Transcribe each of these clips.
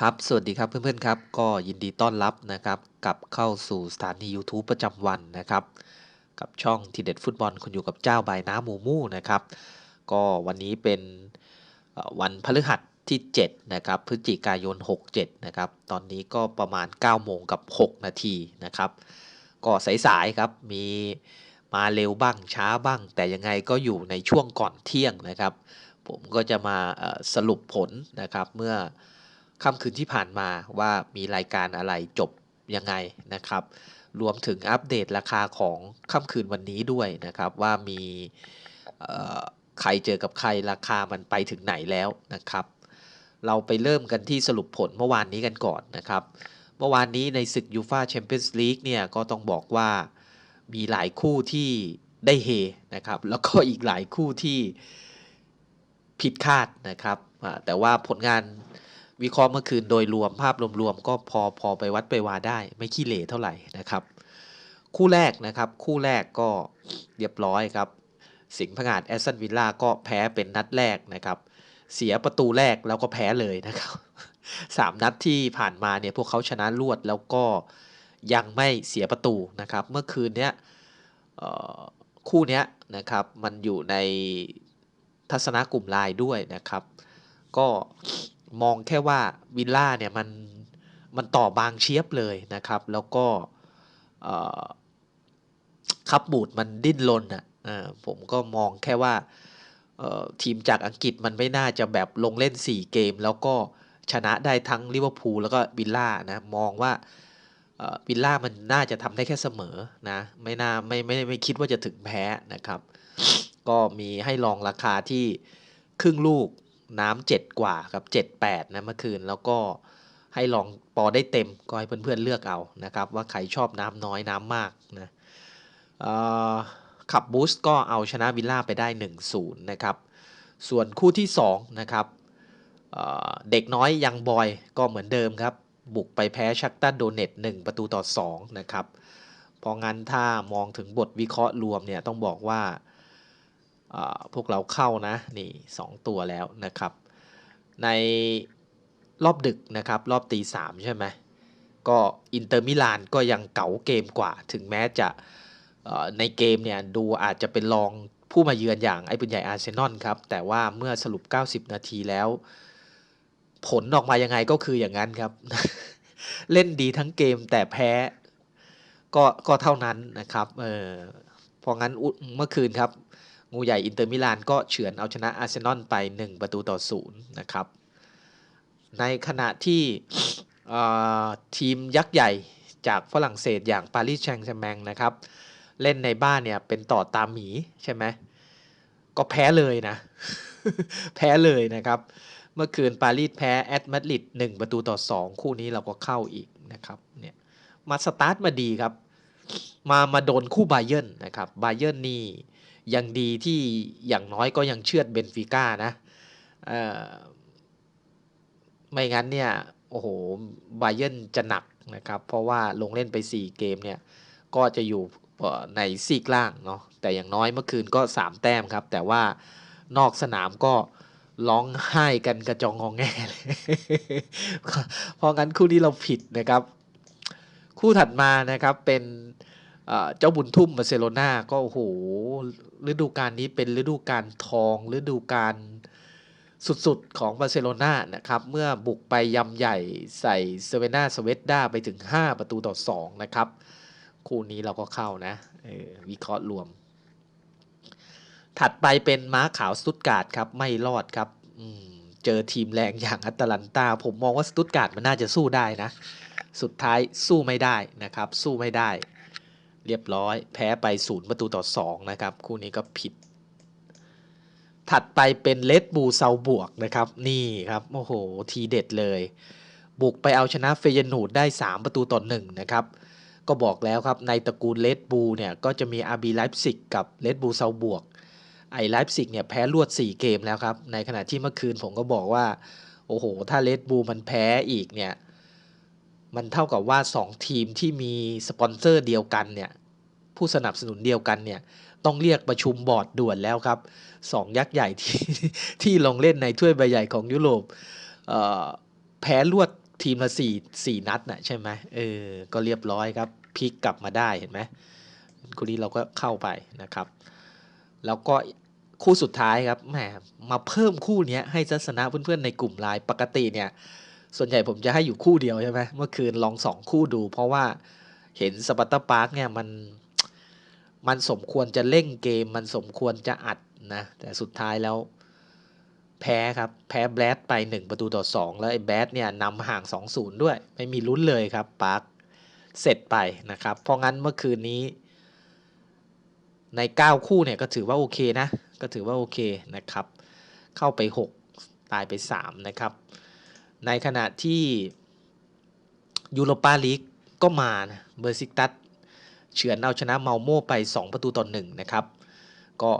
ครับ สวัสดีครับเพื่อนๆครับ ก็ยินดีต้อนรับนะครับกลับเข้าสู่สถานี YouTube ประจำวันนะครับ กับช่องทีเด็ดฟุตบอลคุณอยู่กับเจ้าใบายน้ำหมูมู่นะครับ ก็วันนี้เป็นวันพฤหัสที่ 7 นะครับ พฤศจิกายน 67 นะครับ ตอนนี้ก็ประมาณ 9 โมงกับ 6 นาทีนะครับ ก็สายๆครับ มีมาเร็วบ้างช้าบ้าง แต่ยังไงก็อยู่ในช่วงก่อนเที่ยงนะครับ ผมก็จะมาสรุปผลนะครับเมื่อ ค่ำคืนที่ผ่านมาว่ามีรายการอะไรจบยังไงนะครับ รวมถึงอัปเดตราคาของค่ำคืนวันนี้ด้วยนะครับ ว่ามีใครเจอกับใครราคามันไปถึงไหนแล้วนะครับ เราไปเริ่มกันที่สรุปผลเมื่อวานนี้กันก่อนนะครับ เมื่อวานนี้ในศึกยูฟาแชมเปี้ยนส์ลีกเนี่ยก็ต้องบอกว่ามีหลายคู่ที่ได้เฮนะครับ แล้วก็อีกหลายคู่ที่ผิดคาดนะครับ แต่ว่าผลงาน วิเคราะห์เมื่อคืนโดยรวมภาพรวมๆก็พอพอไปวัดไปวาได้ไม่ขี้เหร่เท่าไหร่นะครับ คู่แรกนะครับ คู่แรกก็เรียบร้อยครับ สิงห์พงาดแอสตันวิลล่าก็แพ้เป็นนัดแรกนะครับ เสียประตูแรกแล้วก็แพ้เลยนะครับสามนัดที่ผ่านมาเนี่ยพวกเขาชนะรวดแล้วก็ยังไม่เสียประตูนะครับ เมื่อคืนเนี้ยคู่เนี้ยนะครับมันอยู่ในทัศนกลุ่มลน์ด้วยนะครับ ก็ มองแค่ว่าวิลล่าเนี่ยมันมันต่อบางเชียบเลยนะครับ แล้วก็คับบูดมันดิ้นรนอะผมก็มองแค่ว่าทีมจากอังกฤษมันไม่น่าจะแบบลงเล่น 4 เกม แล้วก็ชนะได้ทั้งลิเวอร์พูลแล้วก็วิลล่านะมองว่าวิลล่ามันน่าจะทำได้แค่เสมอนะไม่น่าไม่ไม่ไม่คิดว่าจะถึงแพ้นะครับ ก็มีให้ลองราคาที่ครึ่งลูก น้ำเจ็ดกว่าครับเจ็ดแปดนะเมื่อคืนแล้วก็ให้ลองปอได้เต็มก็ให้เพื่อนๆเลือกเอานะครับ ว่าใครชอบน้ำน้อยน้ำมากนะขับบูสต์ก็เอาชนะวิลล่าไปได้ 1-0 นะครับ ส่วนคู่ที่ 2 นะครับเเด็กน้อยยังบอยก็เหมือนเดิมครับ บุกไปแพ้ชักตันโดเน็ต1ประตูต่อ 2 นะครับ เพราะงั้นถ้ามองถึงบทวิเคราะห์รวมเนี่ยต้องบอกว่า พวกเราเข้านะนี่สองตัวแล้วนะครับ ในรอบดึกนะครับ รอบตีสามใช่ไหมก็อินเตอร์มิลานก็ยังเก๋าเกมกว่า ถึงแม้จะในเกมเนี่ยดูอาจจะเป็นรองผู้มาเยือนอย่างไอ้ปืนใหญ่อาร์เซนอลครับ แต่ว่าเมื่อสรุป 90 นาทีแล้ว ผลออกมายังไงก็คืออย่างนั้นครับ เล่นดีทั้งเกมแต่แพ้ก็ก็เท่านั้นนะครับเออเพราะงั้นเมื่อคืนครับ งูใหญ่อินเตอร์มิลานก็เฉือนเอาชนะอาร์เซนอลไป 1 ประตูต่อศูนย์นะครับ ในขณะที่ทีมยักษ์ใหญ่จากฝรั่งเศสอย่างปารีสแซงต์แชร์แมงนะครับ เล่นในบ้านเนี่ยเป็นต่อตามหมีใช่ไหมก็แพ้เลยนะ แพ้เลยนะครับ เมื่อคืนปารีสแพ้แอตมาดริด1ประตูต่อ 2 คู่นี้เราก็เข้าอีกนะครับเนี่ยมาสตาร์ทมาดีครับ มามาโดนคู่ไบเยิร์นนะครับไบเยิร์นนี่ ยังดีที่อย่างน้อยก็ยังเชือดเบนฟิก้านะไม่งั้นเนี่ยโอ้โหไบเยนจะหนักนะครับ เพราะว่าลงเล่นไป 4 เกมเนี่ย ก็จะอยู่ในซีกล่างเนาะแต่อย่างน้อยเมื่อคืนก็ 3 แต้มครับ แต่ว่านอกสนามก็ร้องไห้กันกระจองงองแงเลยเพราะงั้นคู่นี้เราผิดนะครับ คู่ถัดมานะครับเป็น เจ้าบุญทุ่มบาร์เซโลนาก็โอ้โหฤดูกาลนี้เป็นฤดูกาลทองฤดูกาลสุดๆ ของบาร์เซโลนานะครับ เมื่อบุกไปยำใหญ่ใส่เซเวนาสเวตดาไปถึง 5 ประตูต่อ 2 นะครับ คู่นี้เราก็เข้านะวิเคราะห์รวม ถัดไปเป็นม้าขาวสตุตการ์ดครับ ไม่รอดครับเจอทีมแรงอย่างอัตแลนตา ผมมองว่าสตุตการ์ดมันน่าจะสู้ได้นะ สุดท้ายสู้ไม่ได้นะครับ สู้ไม่ได้ เรียบร้อย แพ้ไปศูนย์ประตูต่อ2นะครับ คู่นี้ก็ผิด ถัดไปเป็นเลดบูเซาบวกนะครับ นี่ครับ โอ้โห ทีเด็ดเลย บุกไปเอาชนะเฟยนูดได้ 3 ประตูต่อ1นะครับ ก็บอกแล้วครับ ในตระกูลเลดบูเนี่ย ก็จะมีอาร์บีไลฟ์ซิกกับเลดบูเซาบวก ไอไลฟ์ซิกเนี่ยแพ้รวด 4 เกมแล้วครับ ในขณะที่เมื่อคืนผมก็บอกว่า โอ้โห ถ้าเลดบูมันแพ้อีกเนี่ย มันเท่ากับว่า 2 ทีมที่มีสปอนเซอร์เดียวกันเนี่ยผู้สนับสนุนเดียวกันเนี่ยต้องเรียกประชุมบอร์ดด่วนแล้วครับสองยักษ์ใหญ่ที่ที่ลงเล่นในถ้วยใบใหญ่ของยุโรปแพ้รวดทีมละสี่สี่นัดน่ะใช่ไหมเออก็เรียบร้อยครับพลิกกลับมาได้เห็นไหมคู่นี้เราก็เข้าไปนะครับ แล้วก็คู่สุดท้ายครับแหมมาเพิ่มคู่เนี้ยให้ทัศนะเพื่อนๆในกลุ่มไลน์ปกติเนี่ย ส่วนใหญ่ผมจะให้อยู่คู่เดียวใช่ไหมเมื่อคืนลองสองคู่ดู เพราะว่าเห็นสปัตตาปาร์กเนี่ยมันมันสมควรจะเล่งเกม มันสมควรจะอัดนะ แต่สุดท้ายแล้วแพ้ครับ แพ้แบดไป 1 ประตูต่อ 2 แล้วไอ้แบดเนี่ยนำห่าง 2-0 ด้วย ไม่มีลุ้นเลยครับปาร์คเสร็จไปนะครับ เพราะงั้นเมื่อคืนนี้ ใน 9 คู่เนี่ยก็ถือว่าโอเคนะ ก็ถือว่าโอเคนะครับ เข้าไป 6 ตายไป 3 นะครับ ในขณะที่ยูโรปาลีกก็มานะเบอร์ซิกตัสเฉือนเอาชนะเมาโม่ไป 2 ประตูต่อ1นะครับ ก็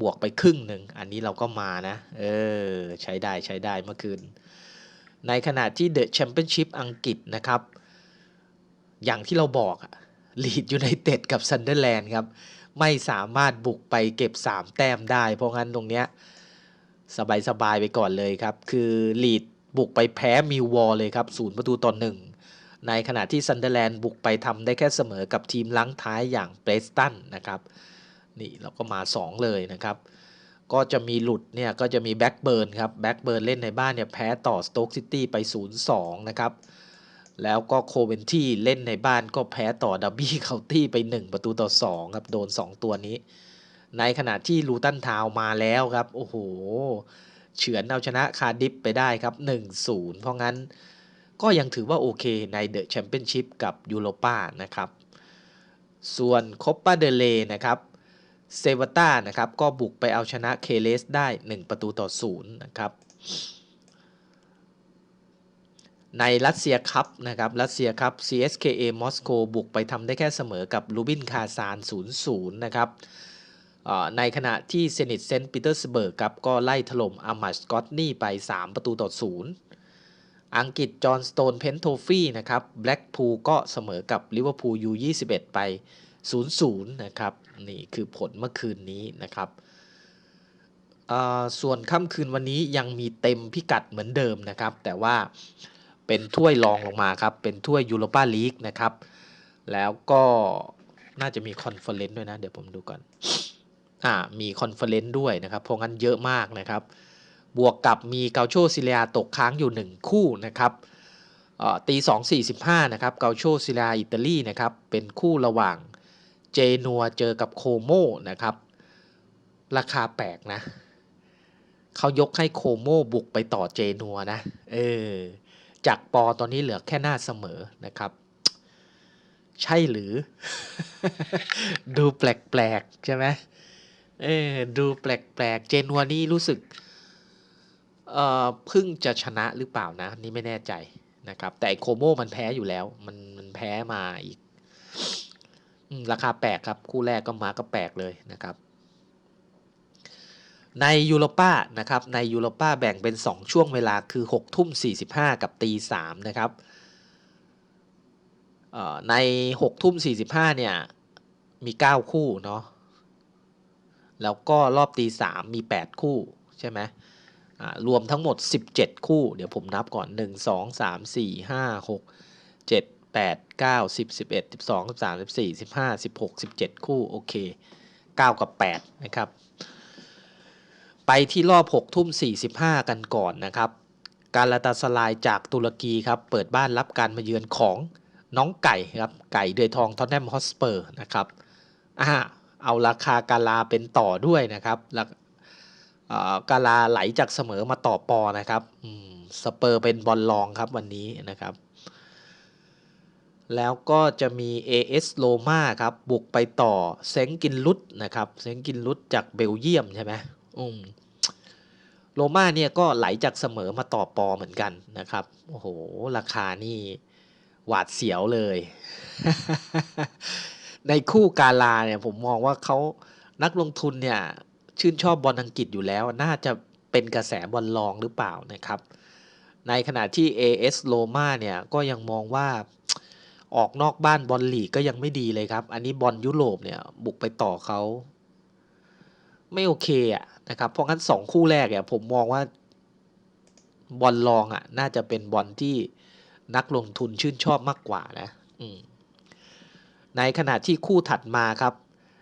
บวกไปครึ่งหนึ่ง อันนี้เราก็มานะ เออ ใช้ได้ใช้ได้เมื่อคืน ในขณะที่เดอะแชมเปี้ยนชิพอังกฤษนะครับ อย่างที่เราบอกลีดยูไนเต็ดกับซันเดอร์แลนด์ครับ ไม่สามารถบุกไปเก็บ 3 แต้มได้ เพราะงั้นตรงเนี้ยสบายๆไปก่อนเลยครับ คือลีด บุกไปแพ้มิววอลเลยครับศูนย์ประตูต่อหนึ่งในขณะที่ซันเดอร์แลนด์บุกไปทำได้แค่เสมอกับทีมลังท้ายอย่างเบรสตันนะครับนี่เราก็มา 2 เลยนะครับ ก็จะมีหลุดเนี่ยก็จะมีแบ็กเบิร์นครับแบ็กเบิร์นเล่นในบ้านเนี่ยแพ้ต่อสโต๊กซิตี้ไป 0-2 นะครับ แล้วก็โคเวนที่เล่นในบ้านก็แพ้ต่อดับบี้เคาน์ตี้ไป 1 ประตูต่อ 2 ครับ โดน 2 ตัวนี้ ในขณะที่ลูตันทาวมาแล้วครับ โอ้โห เฉือนเอาชนะคาดิฟไปได้ครับ 1-0 เพราะงั้นก็ยังถือว่าโอเคในเดอะแชมเปี้ยนชิพกับยูโรปานะครับ ส่วนคอปปาเดเลนะครับเซวต้านะครับก็บุกไปเอาชนะเคเลสได้ 1 ประตูต่อ0นะครับในรัสเซียคัพนะครับรัสเซียคัพ CSKA มอสโกบุกไปทำได้แค่เสมอกับลูบินคาซาน 0-0 นะครับ ในขณะที่เซนิตเซนต์ปีเตอร์สเบิร์กครับก็ไล่ถล่มอามาสกอตนี่ไป 3 ประตูต่อ0อังกฤษจอห์นสโตนเพนโทฟี่นะครับแบล็กพูลก็เสมอกับลิเวอร์พูลยู21 ไป 0-0 นะครับ นี่คือผลเมื่อคืนนี้นะครับส่วนค่ำคืนวันนี้ยังมีเต็มพิกัดเหมือนเดิมนะครับ แต่ว่าเป็นถ้วยรองลงมาครับ เป็นถ้วยยูโรปาลีกนะครับ แล้วก็น่าจะมีคอนเฟอเรนซ์ด้วยนะ เดี๋ยวผมดูก่อน อ่ามีคอนเฟอเรนซ์ด้วยนะครับ เพราะงั้นเยอะมากนะครับ บวกกับมีเกาโชซิเลียตกค้างอยู่ 1 คู่นะครับตีสองสี่สิบห้านะครับเกาโชซิเลียอิตาลีนะครับเป็นคู่ระหว่างเจนัวเจอกับโคโมนะครับ ราคาแปลกนะเขายกให้โคโมบุกไปต่อเจนัวนะเออจากปอตอนนี้เหลือแค่หน้าเสมอนะครับ ใช่หรือ ดูแปลกๆใช่ไหม เออดูแปลกๆ เจนัวนี่รู้สึก เอ่อพิ่งจะชนะหรือเปล่านะ นี่ไม่แน่ใจนะครับ แต่โคโมมันแพ้อยู่แล้ว มันมันแพ้มาอีกราคาแปลกครับ คู่แรกก็มาก็แปลกเลยนะครับ ในยูโรป้านะครับ ในยูโรป้าแบ่งเป็น 2 ช่วงเวลาคือ6ทุ่ม45 กับตี3นะครับใน6ทุ่ม45เนี่ยมี 9 คู่เนาะ แล้วก็รอบตี3มี 8 คู่ใช่ไหมรวมทั้งหมด 17 คู่ เดี๋ยวผมนับก่อน 1 2 3 4 5 6 7 8 9 10 11 12 13 14 15 16 17 คู่ โอเค 9 กับ 8 นะครับ ไปที่รอบ 6 ทุ่ม 45 กันก่อนนะครับ การลาตาสลายจากตุรกีครับ เปิดบ้านรับการมาเยือนของน้องไก่ครับ ไก่เดือยทองทอนแนมฮอสเปอร์นะครับอ่า เอาราคากาลาเป็นต่อด้วยนะครับกาลาไหลจากเสมอมาต่อปอนะครับสเปอร์เป็นบอลลองครับวันนี้นะครับ แล้วก็จะมี AS โลมาครับ บุกไปต่อเซงกินลุดนะครับเซงกินลุดจากเบลเยียมใช่ไหมอืมโลมาเนี่ยก็ไหลจากเสมอมาต่อปอเหมือนกันนะครับ โอ้โห ราคานี่หวาดเสียวเลย ในคู่กาลาเนี่ยผมมองว่าเขานักลงทุนเนี่ยชื่นชอบบอลอังกฤษอยู่แล้ว น่าจะเป็นกระแสบอลลองหรือเปล่านะครับ ในขณะที่ AS โ o มาเนี่ยก็ยังมองว่าออกนอกบ้านบอลลีกก็ยังไม่ดีเลยครับ อันนี้บอลยุโรปเนี่ยบุกไปต่อเขาไม่โอเคอะนะครับ เพราะงั้นสองคู่แรกเนี่ยผมมองว่าบอลลองอะ น่าจะเป็นบอลที่นักลงทุนชื่นชอบมากกว่านะ อืม ในขณะที่คู่ถัดมาครับ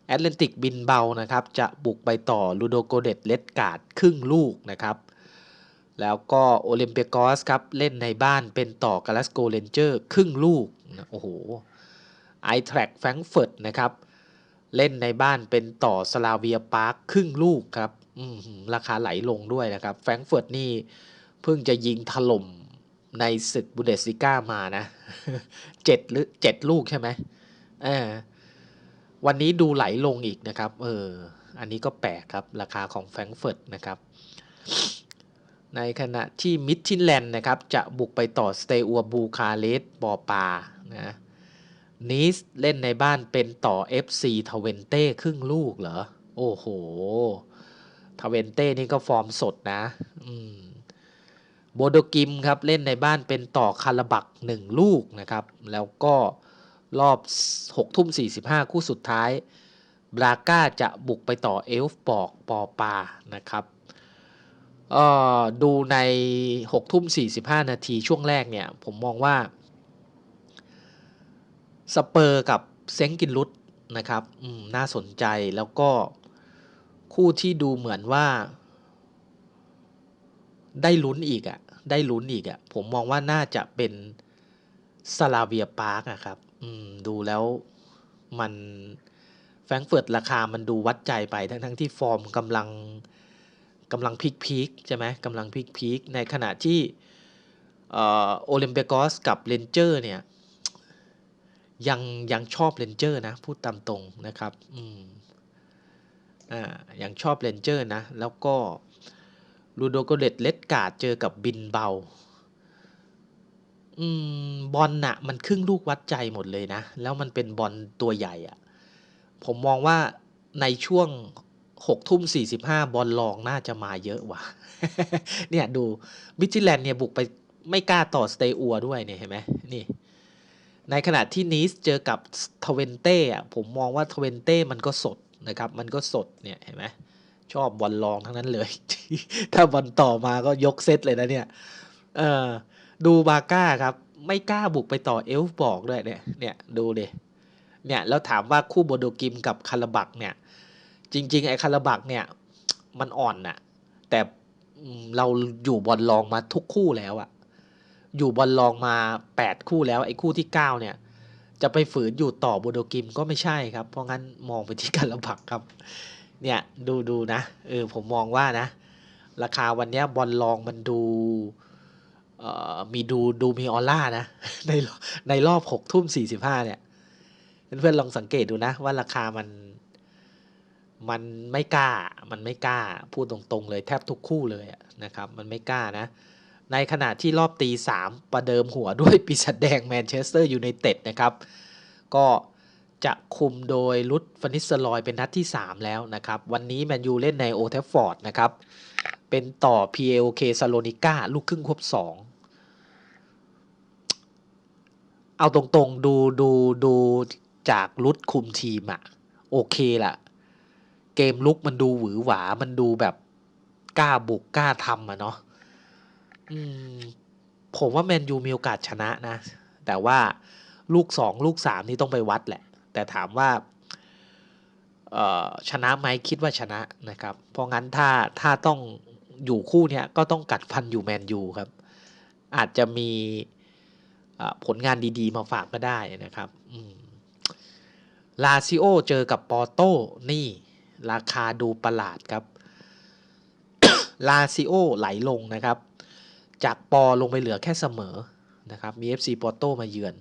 แอตแลนติกบินเบานะครับจะบุกไปต่อลูโดโกเดตเลดการ์ดครึ่งลูกนะครับ แล้วก็โอลิมเปียกอสครับเล่นในบ้านเป็นต่อกาลาสโกเรนเจอร์ครึ่งลูกนะโอ้โหไอแทร็กแฟรงเฟิร์ตนะครับเล่นในบ้านเป็นต่อสลาเวียพาร์คครึ่งลูกครับราคาไหลลงด้วยนะครับแฟรงเฟิร์ตนี่เพิ่งจะยิงถล่มในศึกบูเดสลิก้ามานะเจ็ดหรือเจ็ดลูกใช่ไหม อวันนี้ดูไหลลงอีกนะครับ เออ อันนี้ก็แปลกครับ ราคาของแฟรงเฟิร์ตนะครับ ในขณะที่มิดทินแลนด์นะครับ จะบุกไปต่อสเตอัวบูคาเลสบอปานะนีสเล่นในบ้านเป็นต่อ FC ทเวนเต้ครึ่งลูกเหรอ โอ้โหทเวนเต้นี่ก็ฟอร์มสดนะ อืมโบโดกิมครับ เล่นในบ้านเป็นต่อคาราบักหนึ่งลูกนะครับ แล้วก็ รอบ6ทุ่ม45 คู่สุดท้าย บราก้าจะบุกไปต่อเอลฟ์บอกปอปานะครับดูใน6ทุ่ม45 นาทีช่วงแรกเนี่ย ผมมองว่า สเปอร์กับเซงกินลุตนะครับน่าสนใจแล้วก็คู่ที่ดูเหมือนว่า ได้ลุ้นอีกอะ่ะ ได้ลุ้นอีกอะ่ะ ผมมองว่าน่าจะเป็นซาลาเวียพาร์กอะครับ ดูแล้วมันแฟรงเฟิร์ตราคามันดูวัดใจไปทั้งทั้งที่ฟอร์มกำลังกำลังพีคพีคใช่ไหมกำลังพีคพีคในขณะที่โอลิมเปียกอสกับเรนเจอร์เนี่ย ยังยังชอบเรนเจอร์นะ พูดตามตรงนะครับ อืมอ่ายังชอบเรนเจอร์นะ แล้วก็ลูโดโกเดตเลดกาดเจอกับบินเบา อืม บอลน่ะ มันครึ่งลูกวัดใจหมดเลยนะ แล้วมันเป็นบอลตัวใหญ่อะผมมองว่าในช่วงหกทุ่มสี่สิบห้าบอลลองน่าจะมาเยอะว่ะ เนี่ยดูบิจิแลนเนี่ยบุกไปไม่กล้าต่อสเตอัวด้วยเนี่ยเห็นไหมนี่ ในขณะที่นีสเจอกับทเวนเต้อะผมมองว่าทเวนเต้มันก็สดนะครับ มันก็สดเนี่ยเห็นไหมชอบบอลลองทั้งนั้นเลย ถ้าบอลต่อมาก็ยกเซตเลยนะเนี่ย เออ ดูบาก้าครับ ไม่กล้าบุกไปต่อเอลฟ์บอกด้วยเนี่ยเนี่ยดูเลยเนี่ยแล้วถามว่าคู่โบโดกิมกับคาราบักเนี่ย จริง ๆ ไอ้คาราบักเนี่ย มันอ่อนน่ะ แต่เราอยู่บอลลองมาทุกคู่แล้วอะอยู่บอลลองมา 8 คู่แล้วไอ้คู่ที่ 9 เนี่ย จะไปฝืนอยู่ต่อบูโดกิมก็ไม่ใช่ครับ เพราะงั้นมองไปที่การระบักครับ เนี่ยดูดูนะเออผมมองว่านะ ราคาวันนี้บอลลองมันดู มีดูดูมีออร่านะในในรอบ6ทุ่ม45เนี่ยเพื่อนๆลองสังเกตดูนะ ว่าราคามัน มันไม่กล้า มันไม่กล้า พูดตรงๆเลยแทบทุกคู่เลยนะครับ มันไม่กล้านะ ในขณะที่รอบตีสามประเดิมหัวด้วยปีศาจแดงแมนเชสเตอร์ยูไนเต็ดนะครับ ก็จะคุมโดยลุดฟันิสลอยเป็นนัดที่ 3 แล้วนะครับ วันนี้แมนยูเล่นในโอเทฟฟอร์ดนะครับ เป็นต่อ PLK ซาโลนิก้าลูกครึ่งควบ2 เอาตรงๆ ดูดูดูจากลุดคุมทีมอะโอเคละเกมลุกมันดูหวือหวา มันดูแบบกล้าบุกกล้าทำอะเนาะมผมว่าแมนยูมีโอกาสชนะนะ แต่ว่าลูกสองลูกสามนี่ต้องไปวัดแหละ แต่ถามว่าชนะไหมคิดว่าชนะนะครับ เพราะงั้นถ้าถ้าต้องอยู่คู่เนี้ยก็ต้องกัดฟันอยู่แมนยูครับ อาจจะมี ผลงานดีๆ มาฝากก็ได้นะครับลาซิโอเจอกับปอโต้นี่ ราคาดูประหลาดครับลาซิโอไหลลงนะครับ จากปอลงไปเหลือแค่เสมอนะครับ มี FC ปอโตมาเยือน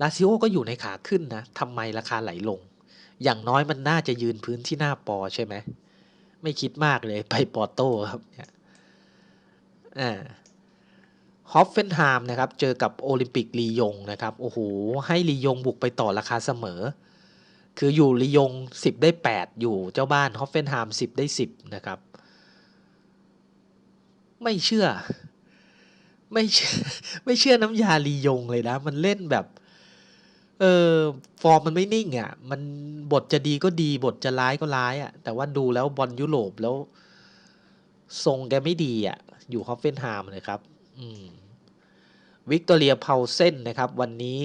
ลาซิโอก็อยู่ในขาขึ้นนะทำไมราคาไหลลง อย่างน้อยมันน่าจะยืนพื้นที่หน้าปอใช่ไหม ไม่คิดมากเลยไปปอโต้ครับเนี่ย ฮอฟเฟนไฮม์นะครับเจอกับโอลิมปิกลียงนะครับโอ้โหให้ลียงบุกไปต่อราคาเสมอ คืออยู่ลียง 10 ได้ 8 อยู่เจ้าบ้านฮอฟเฟนไฮม์10 ได้ 10 นะครับ ไม่เชื่อ ไม่เชื่อไม่เชื่อน้ำยาลียงเลยนะ มันเล่นแบบเออฟอร์มมันไม่นิ่งอะ่ะ มันบทจะดีก็ดีบทจะร้ายก็ร้ายอะ่ะ แต่ว่าดูแล้วบอลยุโรปแล้ว ทรงแกไม่ดีอะ่ะ อยู่ฮอฟเฟนไฮม์เลยครับ อืม วิกตอเรียเพาเซนนะครับวันนี้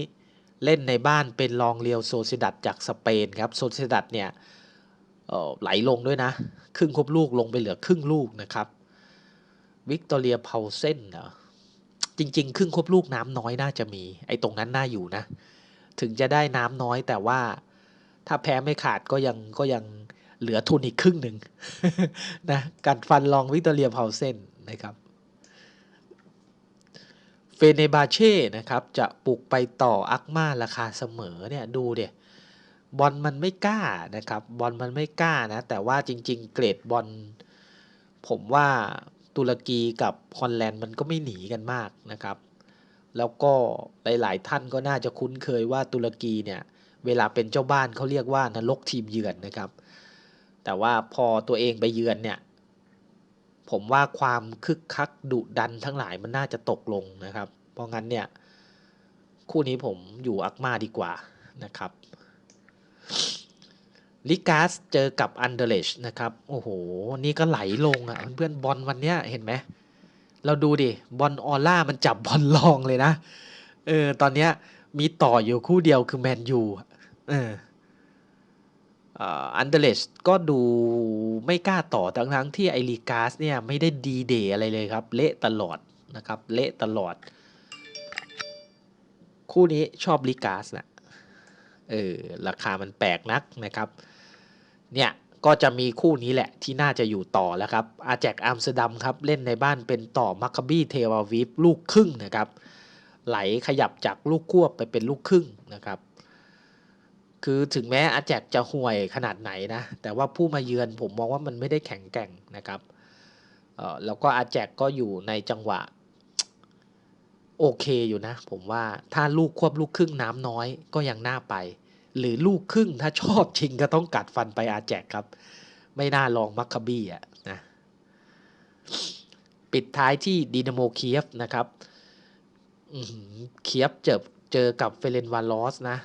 เล่นในบ้านเป็นรองเรียวโซซิดัดจากสเปนครับโซซิดัดเนี่ยไหลลงด้วยนะ ครึ่งครบลูกลงไปเหลือครึ่งลูกนะครับวิกตอเรียเพาเซนเหรอจริง ๆ ครึ่งครบลูกน้ำน้อยน่าจะมี ไอ้ตรงนั้นน่าอยู่นะ ถึงจะได้น้ำน้อยแต่ว่าถ้าแพ้ไม่ขาดก็ยังก็ยังเหลือทุนอีกครึ่งหนึ่งนะการฟันลองวิกตอเรียเพาเซนนะครับ เฟเนบาเช่นะครับจะปลุกไปต่ออักมาราคาเสมอเนี่ยดูเดียบอลมันไม่กล้านะครับบอลมันไม่กล้านะแต่ว่าจริง ๆ เกรดบอลผมว่าตุรกีกับฮอลแลนด์มันก็ไม่หนีกันมากนะครับ แล้วก็หลายๆท่านก็น่าจะคุ้นเคยว่าตุรกีเนี่ยเวลาเป็นเจ้าบ้านเขาเรียกว่านรกทีมเยือนนะครับ แต่ว่าพอตัวเองไปเยือนเนี่ย ผมว่าความคึกคักดุดันทั้งหลายมันน่าจะตกลงนะครับ เพราะงั้นเนี่ยคู่นี้ผมอยู่อักมาดีกว่านะครับลิกาสเจอกับอันเดเลชนะครับ โอ้โห นี่ก็ไหลลงอะ่ะเพื่อนบอลวันเนี้ยเห็นไหม เราดูดิ บอลออล่ามันจับบอลลองเลยนะ เออ ตอนเนี้ยมีต่ออยู่คู่เดียวคือแมนยู เออ อันเดเลสก็ดูไม่กล้าต่อทั้งทั้งที่ไอรีกาสเนี่ยไม่ได้ดีเดย์อะไรเลยครับ เละตลอดนะครับ เละตลอด คู่นี้ชอบลีกาสนะเออราคามันแปลกนักนะครับ เนี่ยก็จะมีคู่นี้แหละที่น่าจะอยู่ต่อแล้วครับ อาแจกอัมสเตอร์ดัมครับ เล่นในบ้านเป็นต่อมัคคาบี้เทวาวิฟลูกครึ่งนะครับ ไหลขยับจากลูกควบไปเป็นลูกครึ่งนะครับ คือถึงแม้อาแจกจะห่วยขนาดไหนนะ แต่ว่าผู้มาเยือนผมมองว่ามันไม่ได้แข็งแกร่งนะครับแล้วก็อาแจกก็อยู่ในจังหวะ โอเคอยู่นะ ผมว่าถ้าลูกควบลูกครึ่งน้ำน้อยก็ยังน่าไป หรือลูกครึ่งถ้าชอบชิงก็ต้องกัดฟันไปอาแจกครับ ไม่น่าลองมัคคบี้อะนะปิดท้ายที่ดีนาโมเคียฟนะครับเคียฟเจอเจอกับเฟเรนวาลอสนะ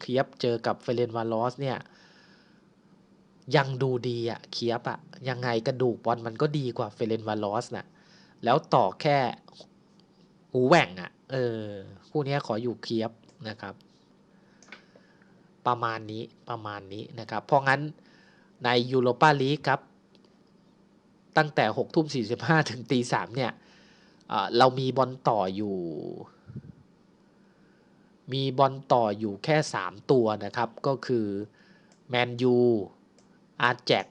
เคียบเจอกับเฟเรนวาลอสเนี่ย ยังดูดีอะเคียบอะยังไงกระดูกบอลมันก็ดีกว่าเฟเรนวาลอสนะ่ะแล้วต่อแค่หูแหว่งอะเออคู่นี้ขออยู่เคียบนะครับ ประมาณนี้ประมาณนี้นะครับ เพราะงั้นในยูโรปาลีกครับ ตั้งแต่6ทุ่ม45 ถึงตี3เนี่ยเรามีบอลต่ออยู่ มีบอลต่ออยู่แค่ 3 ตัวนะครับ ก็คือแมนยูอาร์แจ็ก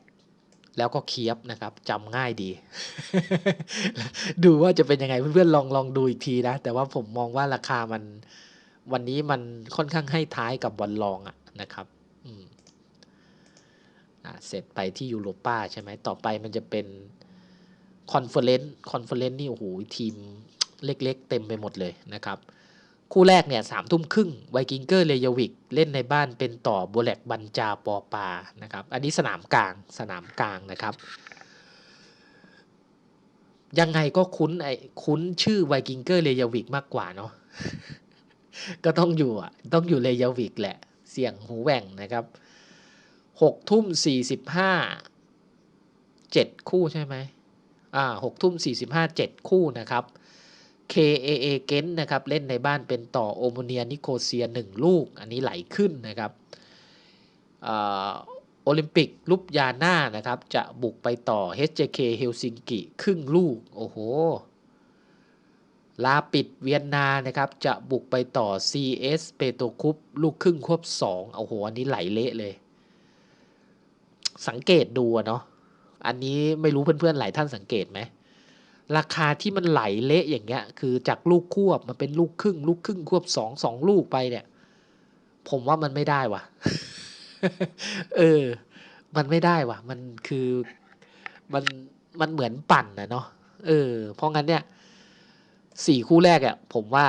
แล้วก็เคียบนะครับจำง่ายดี ดูว่าจะเป็นยังไงเพื่อนๆลองลองดูอีกทีนะ แต่ว่าผมมองว่าราคามันวันนี้มันค่อนข้างให้ท้ายกับบอลลองอะนะครับเสร็จไปที่ยูโรป้าใช่ไหมต่อไปมันจะเป็นคอนเฟอเรนซ์คอนเฟอเรนซ์นี่โอ้โหทีมเล็กๆเต็มไปหมดเลยนะครับ คู่แรกเนี่ยสามทุ่มครึ่งไวกิงเกอร์เลยวิกเล่นในบ้านเป็นต่อโบแลกบันจาปอปานะครับ อันนี้สนามกลางสนามกลางนะครับ ยังไงก็คุ้นไอ้คุ้นชื่อไวกิงเกอร์เลยวิกมากกว่าเนาะก็ต้องอยู่อะต้องอยู่เลยวิกแหละ เสียงหูแหว่งนะครับหกทุ่มสี่สิบห้าเจ็ดคู่ใช่ไหมอ่าหกทุ่มสี่สิบห้าเจ็ดคู่นะครับ KAA เกนนะครับเล่นในบ้านเป็นต่อโอโมเนียนิโคเซีย 1 ลูก อันนี้ไหลขึ้นนะครับโอลิมปิกลุปยาน่านะครับ จะบุกไปต่อ HJK เฮลซิงกิครึ่งลูก โอ้โห ลาปิดเวียนนานะครับ จะบุกไปต่อ CS เปโตคุปลูกครึ่งควบ 2 โอ้โห อันนี้ไหลเละเลย สังเกตดูเนาะอันนี้ไม่รู้เพื่อนๆหลายท่านสังเกตไหม ราคาที่มันไหลเละอย่างเงี้ย คือจากลูกควบมาเป็นลูกครึ่ง ลูกครึ่งควบสองสองลูกไปเนี่ย ผมว่ามันไม่ได้ว่ะ เออ มันไม่ได้ว่ะ มันคือมันมันเหมือนปั่นนะเนาะเออ เพราะงั้นเนี่ยสี่คู่แรกอะ่ะ ผมว่า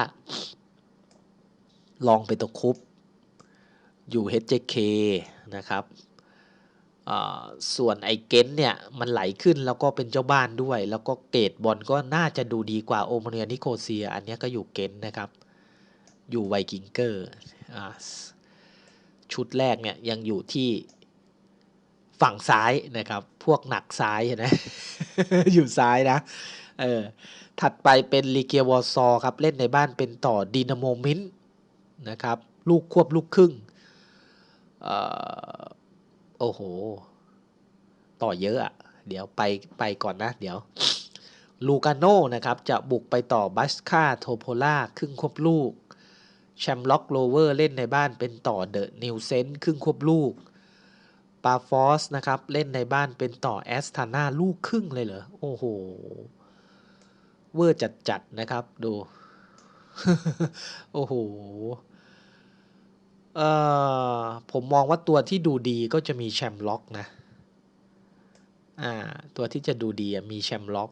ลองไปตัวคุบอยู่ HJK นะครับ ส่วนไอเกนเนี่ยมันไหลขึ้นแล้วก็เป็นเจ้าบ้านด้วย แล้วก็เกตบอลก็น่าจะดูดีกว่าโอมาเนียนิโคเซีย อันนี้ก็อยู่เกนนะครับ อยู่ไวกิงเกอร์ชุดแรกเนี่ยยังอยู่ที่ฝั่งซ้ายนะครับ พวกหนักซ้ายนไหมอยู่ซ้ายนะเออถัดไปเป็นลีเกียวอร์ซอครับ เล่นในบ้านเป็นต่อดีนาโมมินนะครับ ลูกควบลูกครึ่งเออ โอ้โห ต่อเยอะอะเดี๋ยวไปไปก่อนนะ เดี๋ยวลูกาโน่นะครับ จะบุกไปต่อบัสคาโทโพล่าครึ่งควบลูกแชมล็อกโรเวอร์เล่นในบ้านเป็นต่อเดอะนิวเซนครึ่งควบลูกปาฟอสนะครับ เล่นในบ้านเป็นต่อแอสตานาลูกครึ่งเลยเหรอ โอ้โห เวอร์จัดๆนะครับ ดู โอ้โห เอ่อผมมองว่าตัวที่ดูดีก็จะมีแชมล็อกนะ อ่า ตัวที่จะดูดีมีแชมล็อก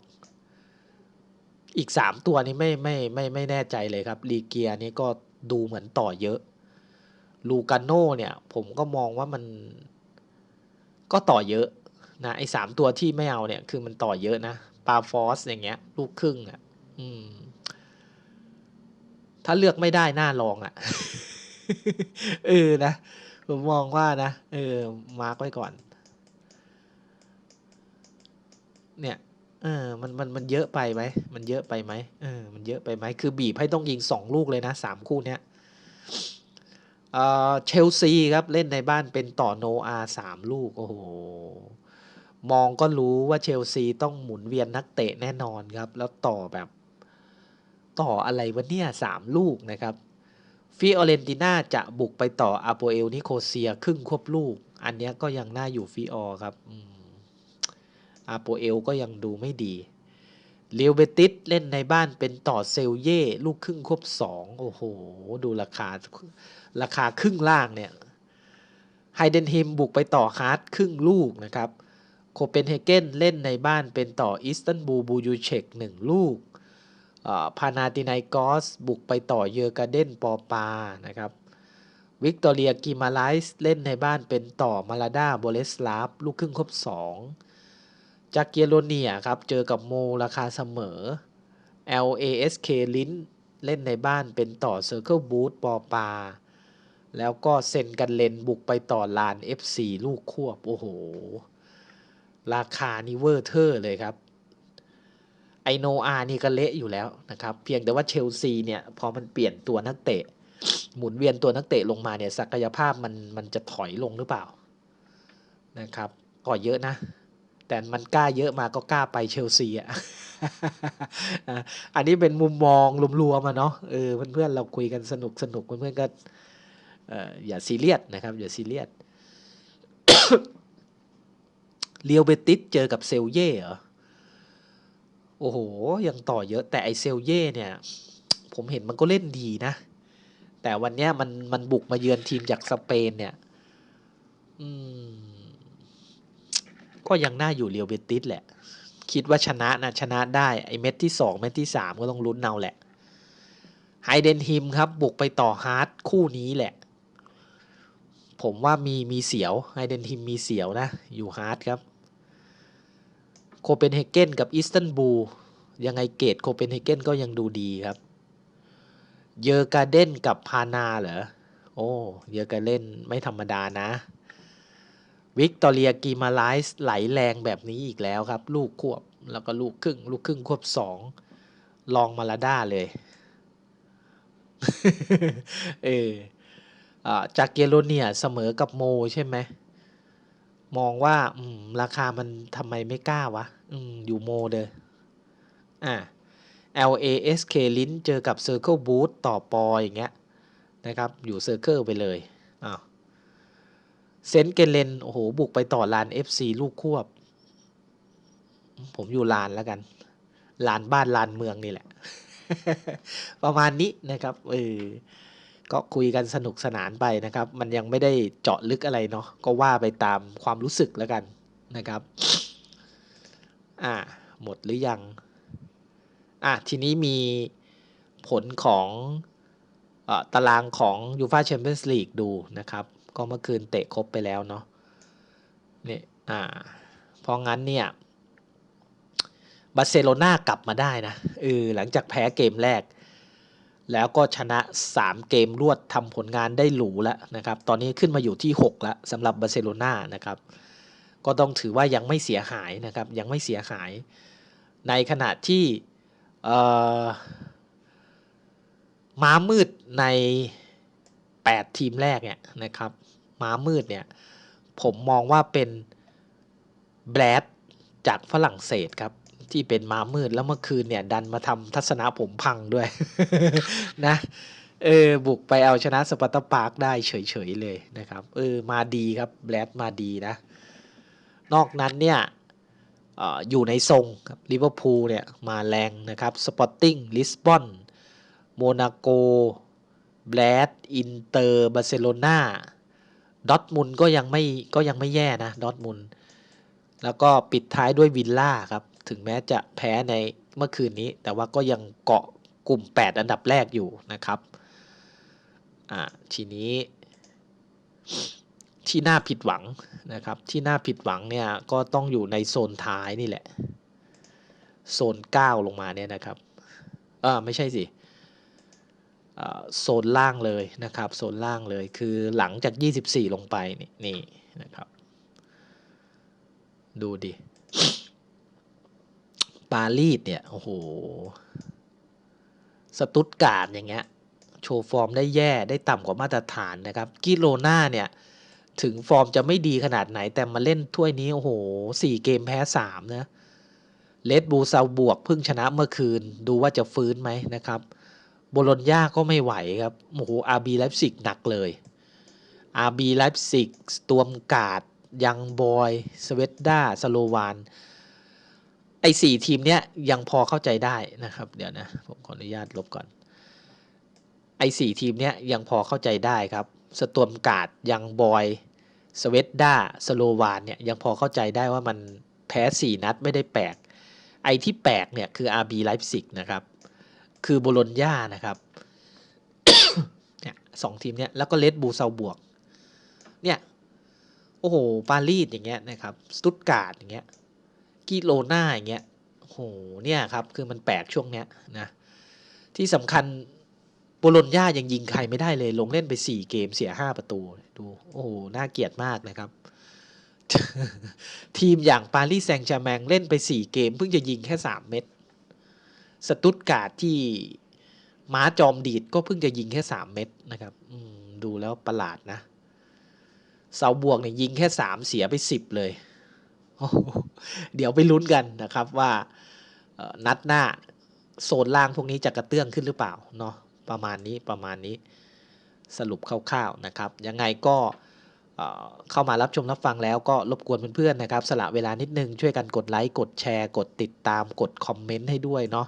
อีกสามตัวนี้ไม่ไม่ไม่ไม่แน่ใจเลยครับลีเกียนี่ก็ดูเหมือนต่อเยอะ ลูกาโน่เนี่ย ผมก็มองว่ามันก็ต่อเยอะนะไอ้สามตัวที่ไม่เอาเนี่ย คือมันต่อเยอะนะปาฟอสอย่างเงี้ย ลูกครึ่งอะ อืม ถ้าเลือกไม่ได้น่าลองอะ เออนะ ผมมองว่านะ เออ มาร์กไว้ก่อน เนี่ย เออ มันมันมันเยอะไปไหม มันเยอะไปไหมเออ มันเยอะไปไหม คือบีบให้ต้องยิงสองลูกเลยนะสามคู่เนี้ยเอ่อเชลซีครับ เล่นในบ้านเป็นต่อโนอาสามลูก โอ้โห มองก็รู้ว่าเชลซีต้องหมุนเวียนนักเตะแน่นอนครับ แล้วต่อแบบ ต่ออะไรวะเนี่ยสามลูกนะครับ ฟิออเรนติน่าจะบุกไปต่ออาโปเอลนิโคเซียครึ่งควบลูก อันนี้ก็ยังน่าอยู่ฟิออครับอาโปเอลก็ยังดูไม่ดีเรียวเบติสเล่นในบ้านเป็นต่อเซลเย่ลูกครึ่งควบสองโอ้โห ดูราคา ราคาครึ่งล่างเนี่ยไฮเดนฮิมบุกไปต่อฮาร์ดครึ่งลูกนะครับ โคเปนเฮเกนเล่นในบ้านเป็นต่ออิสตันบูลบูยูเชกหนึ่งลูก พานาตินายกอส บุกไปต่อเยอร์กาเดนปอปานะครับวิกตอเรียกิมาไลส์เล่นในบ้านเป็นต่อมาลาดาโบเลสลาฟลูกครึ่งครบสองจากเกียโรเนียครับเจอกับโมราคาเสมอ LASK ลิ้นเล่นในบ้านเป็นต่อเซอร์เคิลบูธปอปา แล้วก็เซนกันเลนบุกไปต่อลาน FC ลูกควบ โอ้โห ราคานี่เวอร์เทอร์เลยครับ อโนอานี่ก็เละอยู่แล้วนะครับ เพียงแต่ว่าเชลซีเนี่ยพอมันเปลี่ยนตัวนักเตะ หมุนเวียนตัวนักเตะลงมาเนี่ยศักยภาพมันมันจะถอยลงหรือเปล่านะครับก็เยอะนะ แต่มันกล้าเยอะมาก็กล้าไปเชลซีอะอันนี้เป็นมุมมองรวมๆมาเนาะเออเพื่อนๆเราคุยกันสนุกสนุกเพื่อนๆก็เอออย่าซีเรียสนะครับ อย่าซีเรียสเรียวเบติสเจอกับเซลเย่เหรอ โอ้โห ยังต่อเยอะแต่ไอเซลเย่เนี่ย ผมเห็นมันก็เล่นดีนะ แต่วันเนี้ยมันมันบุกมาเยือนทีมจากสเปนเนี่ย อืม ก็ยังน่าอยู่เรียวเบติสแหละ คิดว่าชนะนะชนะได้ไอเม็ดที่สองเม็ดที่สามก็ต้องลุ้นเอาแหละไฮเดนฮิมครับ บุกไปต่อฮาร์ดคู่นี้แหละ ผมว่ามีมีเสียวไฮเดนฮิมมีเสียวนะ อยู่ฮาร์ดครับ โคเปนเฮเกนกับอิสตันบูลยังไงเกตโคเปนเฮเกนก็ยังดูดีครับ เยอร์กาเดนกับพานาเหรอ โอ้เยอร์กาเดนไม่ธรรมดานะ วิกตอเรียกีมาไลส์ไหลแรงแบบนี้อีกแล้วครับ ลูกควบแล้วก็ลูกครึ่ง ลูกครึ่งควบสองลองมาลาด้าเลยเออจากเกโรเนียเสมอกับโมใช่ไหม มองว่าอืมราคามันทำไมไม่กล้าวะอืมอยู่โมเดยอ่า LASK ลิ้นเจอกับ Circle Boot ต่อปออย่างเงี้ยนะครับอยู่ Circle ไปเลยอ้าวเซนเกเลนโอ้โห บุกไปต่อลาน FC ลูกควบ ผมอยู่ลานแล้วกัน ลานบ้านลานเมืองนี่แหละ ประมาณนี้นะครับเออ ก็คุยกันสนุกสนานไปนะครับ มันยังไม่ได้เจาะลึกอะไรเนาะก็ว่าไปตามความรู้สึกแล้วกันนะครับ อ่า หมดหรือยัง อะทีนี้มีผลของอตารางของยูฟาแชมเปี้ยนส์ลีกดูนะครับ ก็เมื่อคืนเตะครบไปแล้วเนาะนี่อ่าเพราะงั้นเนี่ยบาร์เซโลนากลับมาได้นะเออหลังจากแพ้เกมแรก แล้วก็ชนะ 3 เกมรวดทำผลงานได้หรูแล้วนะครับ ตอนนี้ขึ้นมาอยู่ที่ 6 แล้วสำหรับบาร์เซโลนานะครับ ก็ต้องถือว่ายังไม่เสียหายนะครับ ยังไม่เสียหาย ในขณะที่ม้ามืดใน 8 ทีมแรกเนี่ยนะครับ ม้ามืดเนี่ย ผมมองว่าเป็นแบรดจากฝรั่งเศสครับ ที่เป็นมามืดแล้วเมื่อคืนเนี่ย ดันมาทำทัศนะผมพังด้วย นะ เออ บุกไปเอาชนะสปาร์ตาปาร์กได้เฉยๆเลยนะครับ เออ มาดีครับแบรดมาดีนะ นอกนั้นเนี่ยอยู่ในทรงครับลิเวอร์พูลเนี่ย มาแรงนะครับสปอร์ติ้งลิสบอนโมนาโกแบรดอินเตอร์บาร์เซโลนาดอทมุนก็ยังไม่ก็ยังไม่แย่นะดอทมุนแล้วก็ปิดท้ายด้วยวิลล่าครับ ถึงแม้จะแพ้ในเมื่อคืนนี้ แต่ว่าก็ยังเกาะกลุ่ม 8 อันดับแรกอยู่นะครับอ่าทีนี้ที่น่าผิดหวังนะครับ ที่น่าผิดหวังเนี่ยก็ต้องอยู่ในโซนท้ายนี่แหละ โซน 9 ลงมาเนี่ยนะครับเออไม่ใช่สิโซนล่างเลยนะครับโซนล่างเลยคือหลังจาก 24 ลงไปนี่นี่นะครับ ดูดิ ปารีสเนี่ย โอ้โห สตุตการ์ดอย่างเงี้ย โชว์ฟอร์มได้แย่ได้ต่ำกว่ามาตรฐานนะครับ กิโลนาเนี่ย ถึงฟอร์มจะไม่ดีขนาดไหน แต่มาเล่นถ้วยนี้ โอ้โหสี่เกมแพ้สามนะเลดบูซาบวกเพิ่งชนะเมื่อคืน ดูว่าจะฟื้นไหมนะครับโบโลญญาก็ไม่ไหวครับ โอ้โหอาร์บีไลฟ์ซิกหนักเลยอาร์บีไลฟ์ซิกตัวมกาดยังบอย สเวตดาสโลวาน ไอ้สี่ทีมเนี้ยยังพอเข้าใจได้นะครับ เดี๋ยวนะ ผมขออนุญาตลบก่อน ไอ้สี่ทีมเนี้ยยังพอเข้าใจได้ครับ สตวมกาดยังบอย สเวตด้า สโลวานเนี่ยยังพอเข้าใจได้ว่ามันแพ้สี่นัดไม่ได้แปลก ไอ้ที่แปลกเนี่ยคือ RB ไลฟ์ซิกนะครับ คือโบโลญญานะครับเนี่ยสองทีมเนี่ยแล้วก็เลดบูเซาบวก เนี่ย โอ้โห ปารีสอย่างเงี้ยนะครับ สตุตการ์ดอย่างเงี้ย กิโลนาอย่างเงี้ยโหเนี่ยครับคือมันแปลกช่วงเนี้ยนะที่สำคัญโบโลญญายังยิงใครไม่ได้เลย ลงเล่นไปสี่เกมเสียห้าประตูดูโอ้โหน่าเกลียดมากนะครับ ทีมอย่างปารีสแซงต์แชร์แมงเล่นไปสี่เกม เพิ่งจะยิงแค่สามเม็ดสตุตการ์ดที่ม้าจอมดีดก็เพิ่งจะยิงแค่สามเม็ดนะครับดูแล้วประหลาดนะเสาบวกเนี่ยยิงแค่สามเสียไปสิบเลย เดี๋ยวไปลุ้นกันนะครับว่านัดหน้าโซนล่างพวกนี้จะกระเตื้องขึ้นหรือเปล่าเนาะประมาณนี้ประมาณนี้สรุปคร่าวๆนะครับ ยังไงก็เข้ามารับชมรับฟังแล้วก็รบกวนเพื่อนๆนะครับ สละเวลานิดนึง ช่วยกันกดไลค์กดแชร์กดติดตามกดคอมเมนต์ให้ด้วยเนาะ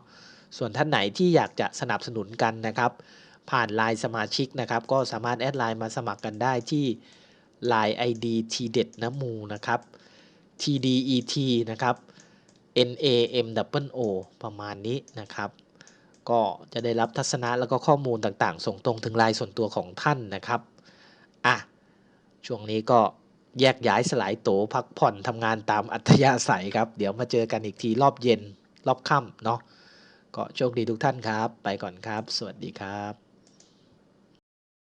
ส่วนท่านไหนที่อยากจะสนับสนุนกันนะครับ ผ่านไลน์สมาชิกนะครับ ก็สามารถแอดไลน์มาสมัครกันได้ที่ Line ID ทีเด็ดน้ำมูนะครับ TDET นะครับ NAM O ประมาณนี้นะครับ ก็จะได้รับทัศนะแล้วก็ข้อมูลต่างๆ ส่งตรงถึงลน์ส่วนตัวของท่านนะครับอะช่วงนี้ก็แยกย้ายสลายโตพักผ่อนทำงานตามอัธยาศัยครับ เดี๋ยวมาเจอกันอีกทีรอบเย็นรอบค่ำเนาะก็โชคดีทุกท่านครับ ไปก่อนครับ สวัสดีครับ